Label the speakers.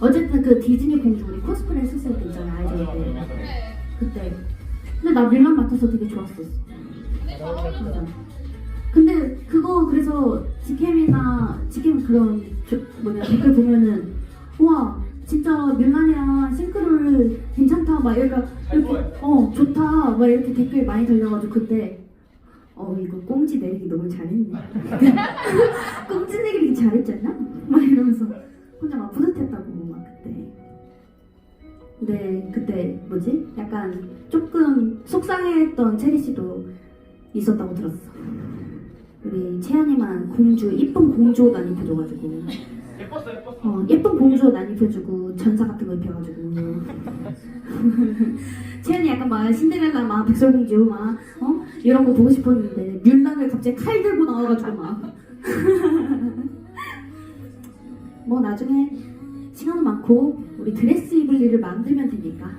Speaker 1: 어쨌든 그 디즈니 공주 우리 코스프레 했을 때 있잖아 아이돌 때 그때. 근데 나 밀란 맡아서 되게 좋았었어 맞아 근데 그거 그래서 지캠이나 지캠 그런 저, 뭐냐 댓글 보면은 우와 진짜 밀란이랑 싱크로를 괜찮다 막 이렇게 이렇게 어 좋다 막 이렇게 댓글 많이 달려가지고 그때 어 이거 꽁지 내리기 너무 잘했네. 꽁지 내리기 잘했잖아 막 이러면서 혼자 막 뿌듯했다고 근데 그때 뭐지? 약간 조금 속상해했던 체리 씨도 있었다고 들었어. 우리 채연이만 공주 이쁜 공주 옷안 입혀줘가지고.
Speaker 2: 예뻤어 예뻤어.
Speaker 1: 어, 예쁜 공주 옷안 입혀주고 전사 같은 거 입혀가지고. 채연이 약간 막 신데렐라 막 백설공주 막 어? 이런 거 보고 싶었는데 뮬란을 갑자기 칼 들고 나와가지고 막. 뭐 나중에 시간 많고 우리 드레스 입을 일을 만들면 되니까